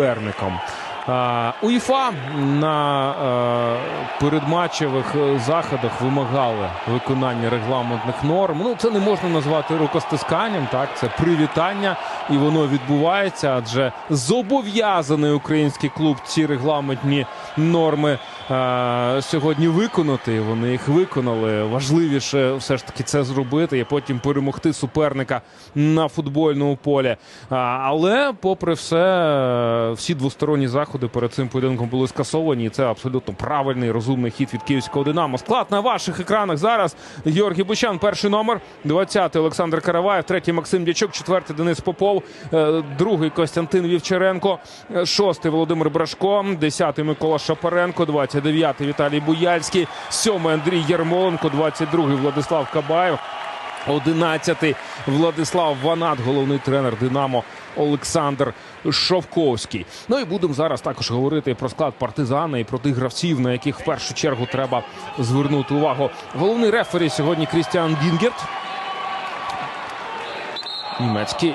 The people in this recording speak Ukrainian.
суперником. Е, УЄФА на е, передматчевих заходах вимагали виконання регламентних норм. Ну, це не можна назвати рукостисканням, так це привітання, і воно відбувається, адже зобов'язаний український клуб ці регламентні норми сьогодні виконати. Вони їх виконали. Важливіше все ж таки це зробити і потім перемогти суперника на футбольному полі. Але, попри все, е, всі двосторонні заходи перед цим поєдинком були скасовані. І це абсолютно правильний розумний хід від київського динамо. Склад на ваших екранах зараз. Георгій Бучан, перший номер, 20-й Олександр Караваєв, третій Максим Дячук, четвертий Денис Попов, е, другий Костянтин Вівчаренко, е, шостий Володимир Брашко, десятий Микола Шапаренко, 29-й Віталій Буяльський, сьомий Андрій Ярмоленко, 22-й Владислав Кабаєв. 11-й Владислав Ванат, головний тренер Динамо Олександр Шовковський. Ну і будемо зараз також говорити про склад партизана і про тих гравців, на яких в першу чергу треба звернути увагу. Головний рефері сьогодні Крістіан Гінгерт. Німецький